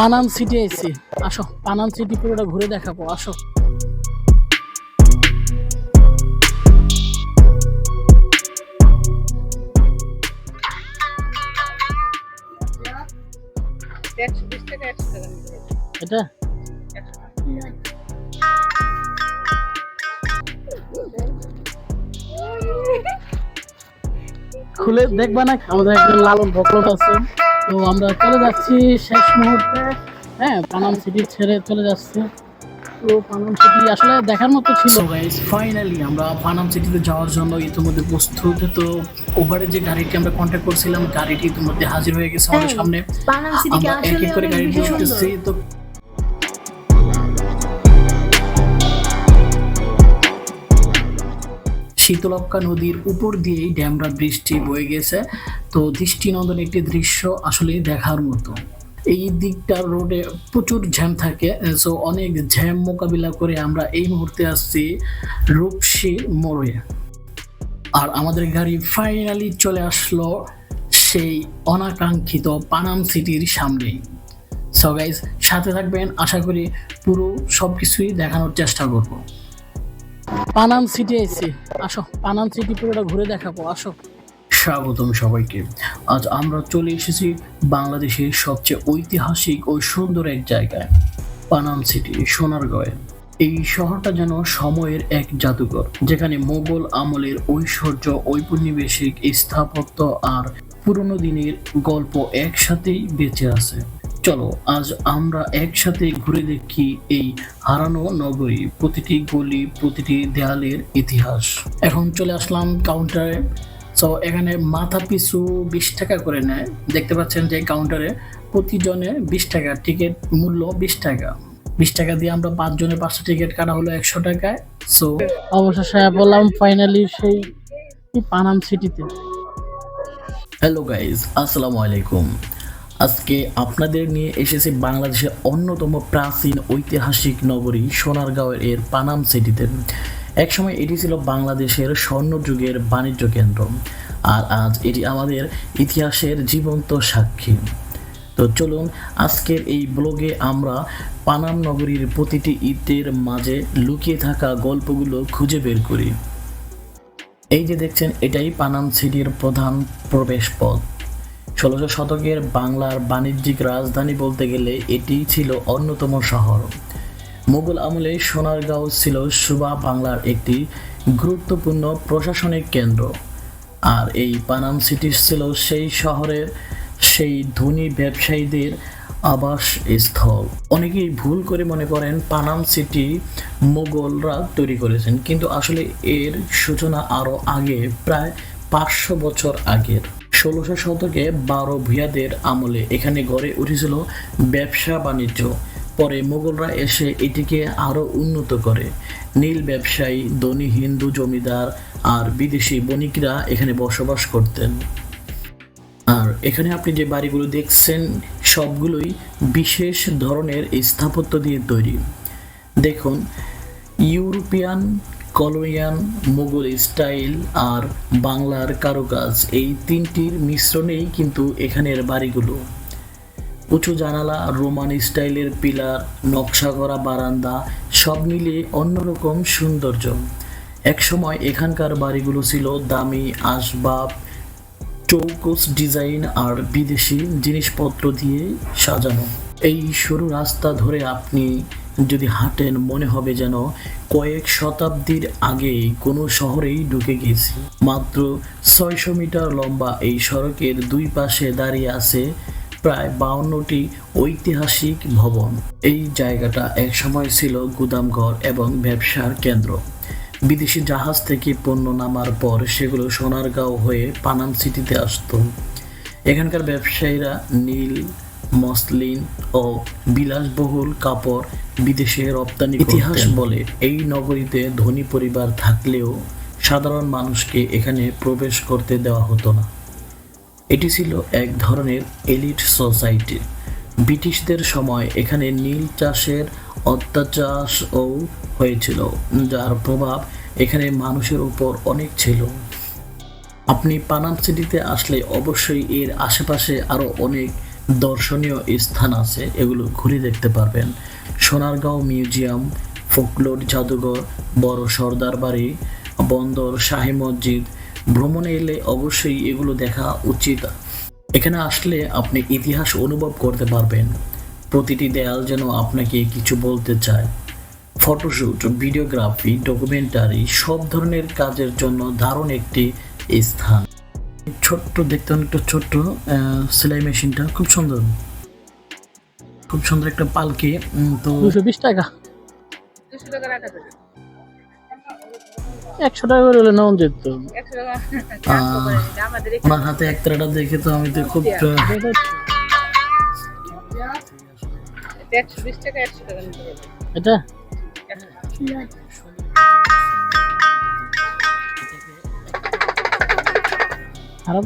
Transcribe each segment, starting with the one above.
Panam city আইছি আসো Panam city পুরোটা ঘুরে দেখাবো, আসো। এটা? খুলে দেখবা না? আমাদের একজন লালন বকলট আছে। তো আমরা চলে যাচ্ছি শেষ মুহূর্তে। হ্যাঁ পানাম সিটি ছেড়ে চলে যাচ্ছে। তো পানাম সিটি আসলে দেখার মতো ছিল। গাইস ফাইনালি আমরা পানাম সিটিতে যাওয়ার জন্য ইতিমধ্যে প্রস্তুত। তো ওভারে যে গাড়িটি আমরা কন্ট্যাক্ট করছিলাম গাড়িটি ইতিমধ্যে হাজির হয়ে গেছে আমাদের সামনে। পানাম সিটিকে আমরা এক আসলে এক করে গাড়িটি গাড়ি উঠতেছি তো শীতলক্কা নদীর উপর দিয়েই ড্যামরা বৃষ্টি বয়ে গেছে। তো দৃষ্টিনন্দন একটি দৃশ্য আসলে দেখার মতো। এই দিকটার রোডে প্রচুর জ্যাম থাকে সো অনেক জ্যাম মোকাবিলা করে আমরা এই মুহূর্তে আসছি রূপসী মোড়ে। আর আমাদের গাড়ি ফাইনালি চলে আসলো সেই অনাকাঙ্ক্ষিত পানাম সিটির সামনেই। সো গাইজ সাথে থাকবেন, আশা করি পুরো সব কিছুই দেখানোর চেষ্টা করব। পানাম সিটি আইছি আসো, পানাম সিটি পুরোটা ঘুরে দেখাবো, আসো। স্বাগতম সবাইকে। আজ আমরা চলে এসেছি বাংলাদেশের সবচেয়ে ঐতিহাসিক ও সুন্দর এক জায়গায়, পানাম সিটি, সোনারগাঁয়ে। এই শহরটা যেন সময়ের এক জাদুঘর, যেখানে মোগল আমলের ঐশ্বর্য, ঔপনিবেশিক স্থাপত্য আর পুরনো দিনের গল্প একসাথেই বেঁচে আছে। চলো আজ আমরা একসাথে ঘুরে দেখি এই হারানো নগরী প্রতিটি গলি প্রতিটি দেয়ালের ইতিহাস। এখন চলে আসলাম কাউন্টারে তো এখানে মাথা পিছু বিশ টাকা করে নেয়। দেখতে পাচ্ছেন যে কাউন্টারে প্রতিজনে বিশ টাকা টিকিট মূল্য বিশ টাকা। বিশ টাকা দিয়ে আমরা পাঁচজনের পাঁচটা টিকিট কাটা হলো একশো টাকায়। সো অবশেষে বললাম ফাইনালি সেই পানাম সিটিতে হ্যালো গাইজ আসসালামু আলাইকুম। আজকে আপনাদের নিয়ে এসেছে বাংলাদেশের অন্যতম প্রাচীন ঐতিহাসিক নগরী সোনারগাঁওয়ের এর পানাম সিটিতে। একসময় এটি ছিল বাংলাদেশের স্বর্ণযুগের বাণিজ্য কেন্দ্র। আর আজ এটি আমাদের ইতিহাসের জীবন্ত সাক্ষী। তো চলুন, আজকের এই ব্লগে আমরা পানাম নগরীর প্রতিটি ইটের মাঝে লুকিয়ে থাকা গল্পগুলো খুঁজে বের করি। এই যে দেখছেন, এটাই পানাম সিটির প্রধান প্রবেশ পথ। ষোলোশো শতকের বাংলার বাণিজ্যিক রাজধানী বলতে গেলে এটিই ছিল অন্যতম শহর। মুঘল আমলে সোনারগাঁও ছিল সুবা বাংলার একটি গুরুত্বপূর্ণ প্রশাসনিক কেন্দ্র। আর এই পানাম সিটি ছিল সেই শহরের সেই ধনী ব্যবসায়ীদের আবাস স্থল অনেকেই ভুল করে মনে করেন পানাম সিটি মোগলরা তৈরি করেছেন, কিন্তু আসলে এর সূচনা আরও আগে, প্রায় পাঁচশো বছর আগের। ষোলোশো শতকে বারো ভূয়াদের আমলে এখানে গড়ে উঠেছিল ব্যবসা বাণিজ্য। পরে মোগলরা এসে এটিকে আরও উন্নত করে। নীল ব্যবসায়ী, ধনী হিন্দু জমিদার আর বিদেশি বণিকরা এখানে বসবাস করতেন। আর এখানে আপনি যে বাড়িগুলো দেখছেন, সবগুলোই বিশেষ ধরনের স্থাপত্য দিয়ে তৈরি। দেখুন, ইউরোপিয়ান কলোনিয়ান মুঘল স্টাইল আর বাংলার কারুকাজ এই তিনটির মিশ্রণেই কিন্তু এখানের বাড়িগুলো। উঁচু জানালা, রোমান স্টাইলের পিলার, নকশা করা বারান্দা, সব মিলিয়ে অন্যরকম সৌন্দর্য। একসময় এখানকার বাড়িগুলো ছিল দামি, আসবাব, চৌকস ডিজাইন আর বিদেশি জিনিসপত্র দিয়ে সাজানো। এই সরু রাস্তা ধরে আপনি যদি হাঁটেন, মনে হবে যেন কয়েক শতাব্দীর আগেই কোনো শহরেই ঢুকে গেছি। মাত্র ছয়শো মিটার লম্বা এই সড়কের দুই পাশে দাঁড়িয়ে আছে প্রায় বাউন্নটি ঐতিহাসিক ভবন। এই জায়গাটা একসময় ছিল গুদামঘর এবং ব্যবসার কেন্দ্র। বিদেশি জাহাজ থেকে পণ্য নামার পর সেগুলো সোনারগাঁও হয়ে পানাম সিটিতে আসতো। এখানকার ব্যবসায়ীরা নীল, মসলিন ও বিলাসবহুল কাপড় বিদেশে রপ্তানি ইতিহাস বলে, এই নগরীতে ধনী পরিবার থাকলেও সাধারণ মানুষকে এখানে প্রবেশ করতে দেওয়া হতো না। এটি ছিল এক ধরনের এলিট সোসাইটি। ব্রিটিশদের সময় এখানে নীল চাষের অত্যাচারও হয়েছিল, যার প্রভাব এখানে মানুষের উপর অনেক ছিল। আপনি পানাম সিটিতে আসলে অবশ্যই এর আশেপাশে আরও অনেক দর্শনীয় স্থান আছে, এগুলো ঘুরে দেখতে পারবেন। সোনারগাঁও মিউজিয়াম, ফোকলোর জাদুঘর, বড় সর্দার বাড়ি, বন্দর, শাহী মসজিদ। ভ্রমণে এলে অবশ্যই এগুলো দেখা উচিত। এখানে আসলে আপনি ইতিহাস অনুভব করতে পারবেন। প্রতিটি দেয়াল যেন আপনাকে কিছু বলতে চায়। ফটোশ্যুট ভিডিওগ্রাফি, ডকুমেন্টারি সব ধরনের কাজের জন্য দারুণ একটি স্থান। ছোট্ট, দেখতে অনেকটা ছোট্ট সেলাই মেশিনটা খুব সুন্দর। খুব সুন্দর একটা পালকি তো দুশো বিশ টাকা। একশো টাকা করে হলে নেওয়া যেত। ওনার হাতে একতারাটা দেখে তো আমি তো খুব এটা খারাপ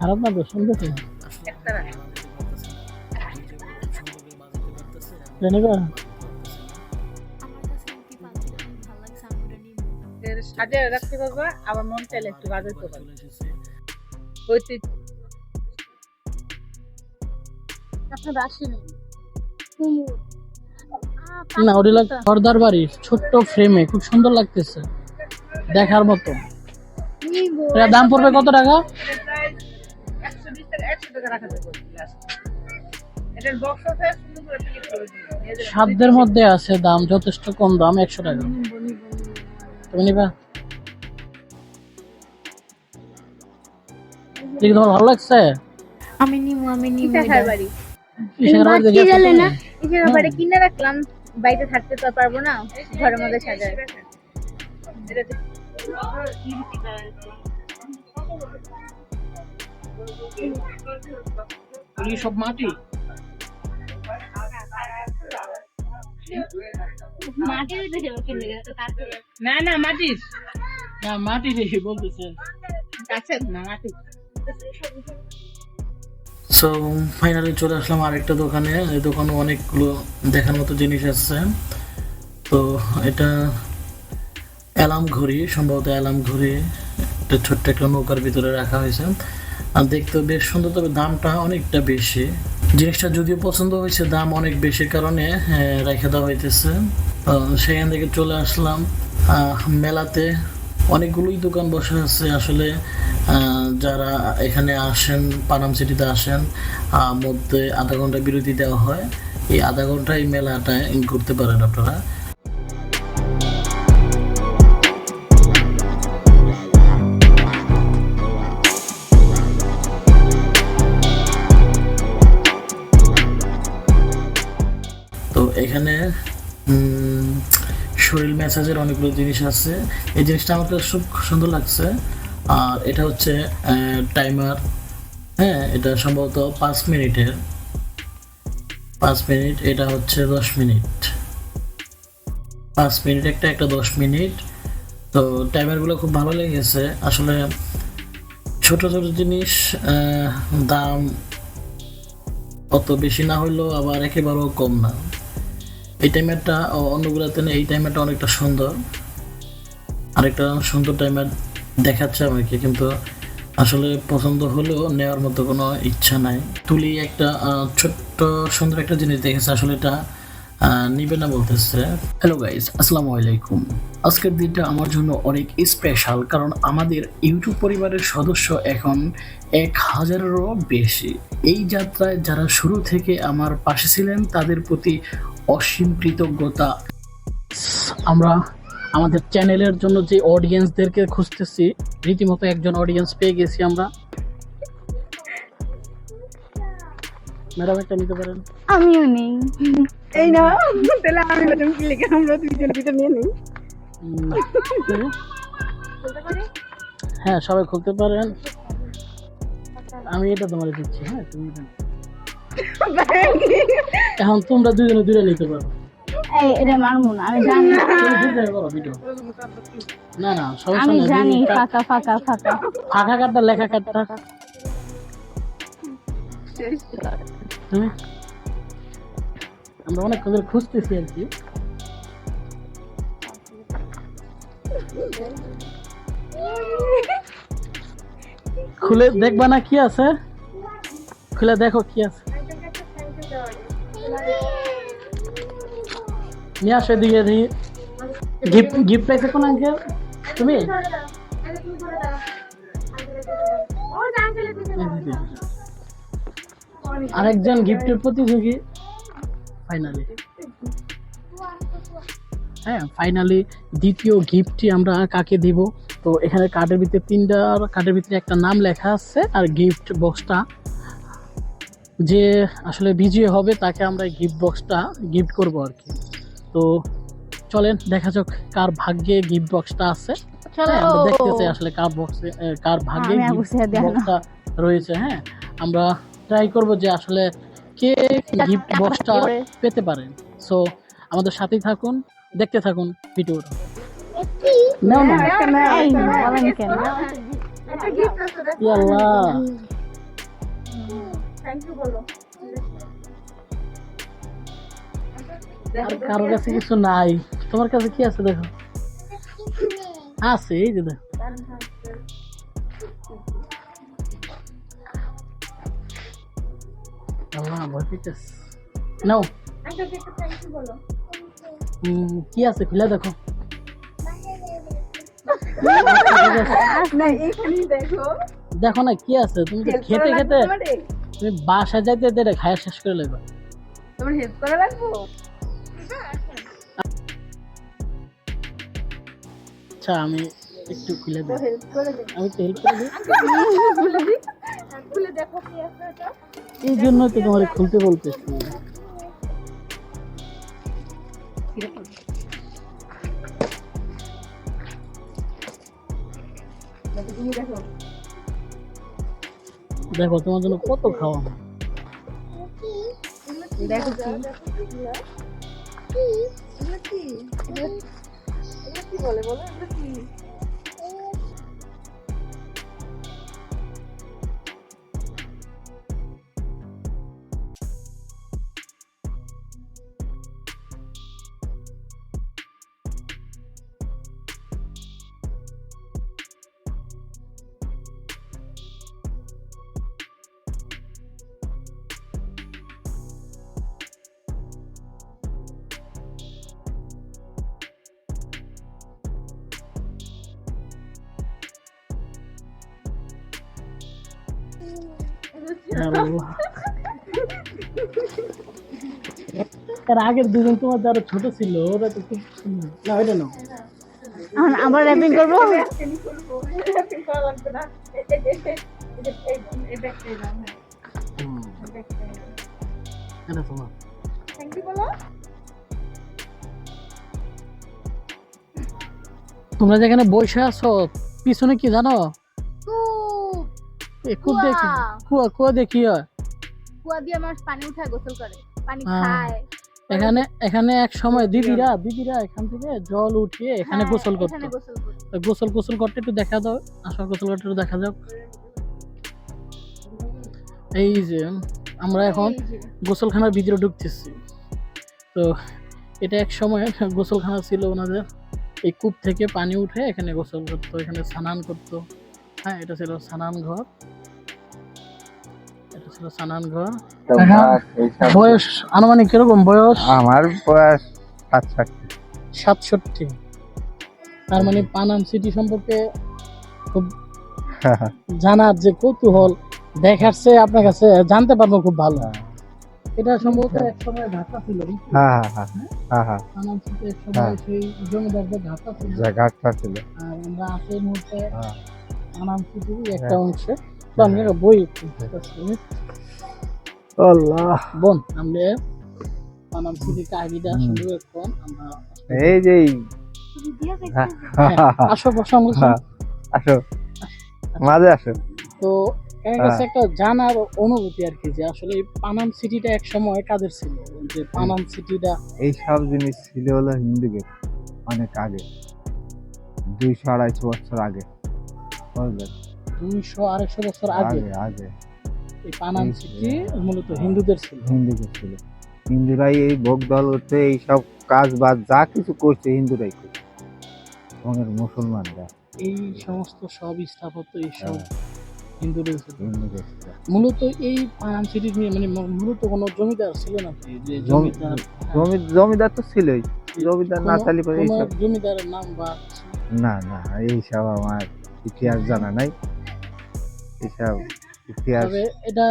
খারাপ না তো সুন্দর এর সাজিয়ে রাখতে পারবা আবার মন চাইলে একটু বাজাইতে পারবে ওইতে আসেনি না ওটা সর্দার বাড়ি ছোট্ট ফ্রেমে খুব সুন্দর লাগতেছে। দেখার মতো। দাম পড়বে কত টাকা? এটার বক্স আছে সাধ্যের মধ্যে আছে দাম যথেষ্ট কম দাম একশো টাকা। তুমি নিবা? দেখি তোমার ভালো লাগছে? আমি নিব আমি নিব? না? বাড়ি কিনে রাখলাম বাড়িতে থাকতে তো পারব না ঘরের মধ্যে সাজায়। সব মাটি? না না মাটির। না মাটি দেখি বলতেছে। গাছের না মাটির। সো ফাইনালি চলে আসলাম আরেকটা দোকানে। এই দোকানে অনেকগুলো দেখার মতো জিনিস আছে। তো এটা অ্যালার্ম ঘড়ি সম্ভবত অ্যালার্ম ঘড়ি। একটা ছোট্ট একটা নৌকার ভিতরে রাখা হয়েছে। আর দেখতে বেশ সুন্দর তবে দামটা অনেকটা বেশি। জিনিসটা যদিও পছন্দ হয়েছে দাম অনেক বেশি কারণে হ্যাঁ, রেখে দেওয়া হইতেছে। সেখান থেকে চলে আসলাম। মেলাতে অনেকগুলোই দোকান বসে আছে আসলে। যারা এখানে আসেন পানাম সিটিতে আসেন মধ্যে আধা ঘণ্টা বিরতি দেওয়া হয়। এই আধা ঘন্টায় মেলাটায় ঘুরতে পারেন আপনারা। ম্যাসাজের অনেকগুলো জিনিস আছে। এই জিনিসটা আমার কাছে খুব সুন্দর লাগছে। আর এটা হচ্ছে টাইমার হ্যাঁ এটা সম্ভবত পাঁচ মিনিটের। পাঁচ মিনিট, এটা হচ্ছে দশ মিনিট। পাঁচ মিনিট একটা একটা দশ মিনিট। তো টাইমারগুলো খুব ভালো লেগেছে। আসলে ছোট ছোট জিনিস দাম অত বেশি না হইলেও আবার একেবারেও কম না। এই টাইমারটা অন্যগুলোতে এই টাইমারটা অনেকটা সুন্দর। আরেকটা সুন্দর টাইমার দেখাচ্ছে আমাকে, কিন্তু আসলে পছন্দ হলেও নেওয়ার মতো কোনো ইচ্ছা নাই। তুলি একটা ছোট্ট সুন্দর একটা জিনিস দেখেছে, আসলে এটা নিবে না বলতেছে। হ্যালো গাইজ আসসালামু আলাইকুম। আজকের দিনটা আমার জন্য অনেক স্পেশাল কারণ আমাদের ইউটিউব পরিবারের সদস্য এখন এক হাজারেরও বেশি। এই যাত্রায় যারা শুরু থেকে আমার পাশে ছিলেন, তাদের প্রতি অসীম কৃতজ্ঞতা। আমরা আমাদের চ্যানেলের জন্য যে অডিয়েন্সদেরকে খুঁজতেছি রীতিমতো একজন অডিয়েন্স পেয়ে গেছি আমরা। ম্যাডাম একটা নিতে পারেন? আমিও নেই। এই না তাহলে আমি ম্যাডাম কি লিখে আমরা দুইজন দুইটা নিয়ে নেই। হ্যাঁ সবাই খুলতে পারেন। আমি এটা তোমার দিচ্ছি হ্যাঁ তুমি এটা। এখন তোমরা দুজনে দুটো নিতে পারো। এটা মারমু না আমি জানি। না তুমি দুজনে করো ভিডিও। না না আমি জানি ফাঁকা ফাঁকা ফাঁকা। ফাঁকা কাটটা লেখা কাটটা। আমরা অনেক ধরে খুঁজতেছি আর কি। খুলে দেখবা না কি আছে? খুলে দেখো কি আছে। নিয়ে আসো গিফট গিফট পাইছে কোন আঙ্কেল তুমি? আরেকজন গিফটের প্রতিযোগী। ফাইনালি হ্যাঁ ফাইনালি দ্বিতীয় গিফটটি আমরা কাকে দিব? তো এখানে কার্ডের ভিতরে তিনটা কার্ডের ভিতরে একটা নাম লেখা আছে আর গিফট বক্সটা যে আসলে বিজয়ী হবে তাকে আমরা গিফট বক্সটা গিফট করব আর কি। তো চলেন দেখা যাক কার ভাগ্যে গিফট বক্সটা আছে। হ্যাঁ, আমরা দেখতে চাই আসলে কার বক্সে কার ভাগ্যে। বক্সটা রয়েছে হ্যাঁ। আমরা ট্রাই করব যে আসলে কে গিফট বক্সটা পেতে পারেন। সো আমাদের সাথেই থাকুন দেখতে থাকুন ভিডিওটা। নাও না না। ইয়াল্লাহ। Thank you বলো। আর কারও কাছে কিছু নাই। তোমার কাছে কি আছে দেখো? আছে এই যে দেখো। আল্লাহ ভয় পেতেছে নাও। কি আছে খুলে দেখো। দেখো। না কি আছে? তুমি তো খেতে খেতে তুমি বাসা যাইতে খায়া শেষ করে লেবা তোমার হেল্প করা লাগবো? আচ্ছা আমি একটু খুলে দিই। হেল্প করে দে। আমি তো হেল্প করে দিই। খুলে দেখো কি আছে এটা। এই জন্য তো তোমার খুলতে বলতেছি। দেখো দেখো। তোমার জন্য কত খাওয়া দেখো কি? কি? বলে বলো এগুলো কি? এর আগের দুজন তোমার যারা ছোট ছিল ওরা তো খুব না ওইটা না। এখন আবার র্যাপিং করব? হ্যাঁ। তোমরা যেখানে বসে আছো পিছনে কি জানো? এ খুব দেখি কুয়া কুয়া হয়। কুয়া দিয়ে মানুষ পানি উঠায় গোসল করে পানি। খায়। এখানে এখানে এক সময় দিদিরা দিদিরা এখান থেকে জল উঠিয়ে এখানে হ্যাঁ, গোসল করতো। গোসল গোসল করতে একটু দেখা দাও আসো গোসল করতে একটু দেখা যাও এই যে আমরা এখন গোসলখানার ভিতরে ঢুকতেছি। তো এটা এক সময় গোসলখানা ছিল ওনাদের। এই কূপ থেকে পানি উঠে এখানে গোসল করতো এখানে স্নান করতো। হ্যাঁ এটা ছিল স্নান ঘর ছিল স্নান ঘর হ্যাঁ। বয়স আনুমানিক কীরকম বয়স? আমার বয়স সাতষট্টি। সাতষট্টি। তার মানে পানাম সিটি সম্পর্কে খুব জানার যে কৌতূহল দেখার চেয়ে আপনার কাছে জানতে পারব খুব ভালো। এটা সম্ভবত এক সময় ঢাকা ছিল হ্যাঁ হ্যাঁ হ্যাঁ হ্যাঁ হ্যাঁ পানাম সিটি এক সময় হ্যাঁ। সেই জমিদারদের ঢাকা ছিল। জায়গাটা ছিল। আর আমরা আছি মুহূর্তে হ্যাঁ। পানাম সিটির একটা হ্যাঁ। অংশে। একটা বই আল্লাহ বোন আমরা পানাম সিটির কাহিনীটা। শুরু এখন আমরা এই যে এই- ভিডিও দেখতে আসো বসো আমরা আসো মাঝে আসো তো এর কাছে একটা জানার অনুভূতি আর কি যে আসলে এই পানাম সিটিটা এক সময় কাদের ছিল? যে পানাম সিটিটা এই সব জিনিস ছিল হলো হিন্দুকে অনেক আগে। দুইশো আড়াইশো বছর আগে। বুঝলেন দুইশো আড়াইশো বছর আগে আগে এই পানাম সিটি মূলত হিন্দুদের ছিল। হিন্দুকে ছিল। হিন্দুরাই এই ভোগ দল করতে এই সব কাজ বাজ যা কিছু করছে হিন্দুরাই করছে। আমাদের মুসলমানরা। এই সমস্ত সব স্থাপত্য এই সব হ্যাঁ, হিন্দুদের হিন্দুদের। মূলত এই পানাম সিটি নিয়ে মানে মূলত কোনো জমিদার ছিল না? যে জমি- জমিদার জমিদার তো ছিলই। জমিদার না কোনো এইসব জমিদারের নাম বা না না এইসব আমার ইতিহাস জানা নাই। এইসব ইতিহাস। এটা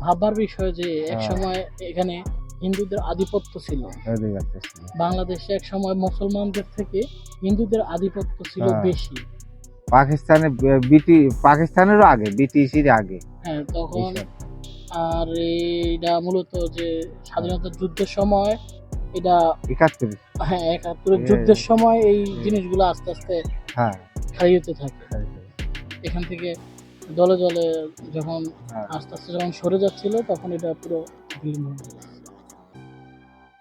ভাববার বিষয় যে এক হ্যাঁ। সময় এখানে হিন্দুদের আধিপত্য ছিল। বাংলাদেশে এক সময় মুসলমানদের থেকে হিন্দুদের আধিপত্য ছিল হ্যাঁ। বেশি। পাকিস্তানে বিটি পাকিস্তানেরও আগে ব্রিটিশের আগে। হ্যাঁ তখন। আর এটা মূলত যে স্বাধীনতা যুদ্ধের সময় এটা একাত্তর। হ্যাঁ একাত্তরের যুদ্ধের সময় এই জিনিসগুলো আস্তে আস্তে হ্যাঁ। যেতে থাকে। এখান থেকে দলে দলে যখন হ্যাঁ। আস্তে আস্তে যখন সরে যাচ্ছিল তখন এটা পুরো বিলীন হয়ে।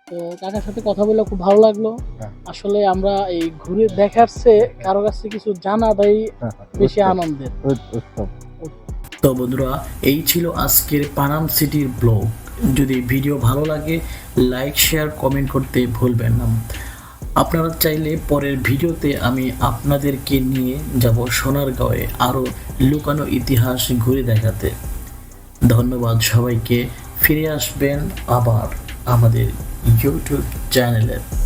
তো কাকার সাথে কথা বলে খুব ভালো লাগল হ্যাঁ। আসলে আমরা এই ঘুরে দেখার চেয়ে কারও কাছে কিছু জানাটাই বেশি আনন্দের তো বন্ধুরা এই ছিল আজকের পানাম সিটির ব্লগ যদি ভিডিও ভালো লাগে লাইক শেয়ার কমেন্ট করতে ভুলবেন না আপনারা চাইলে পরের ভিডিওতে আমি আপনাদেরকে নিয়ে যাব সোনারগাঁওয়ে আরও লুকানো ইতিহাস ঘুরে দেখাতে। ধন্যবাদ সবাইকে, ফিরে আসবেন আবার আমাদের ইউটিউব চ্যানেলে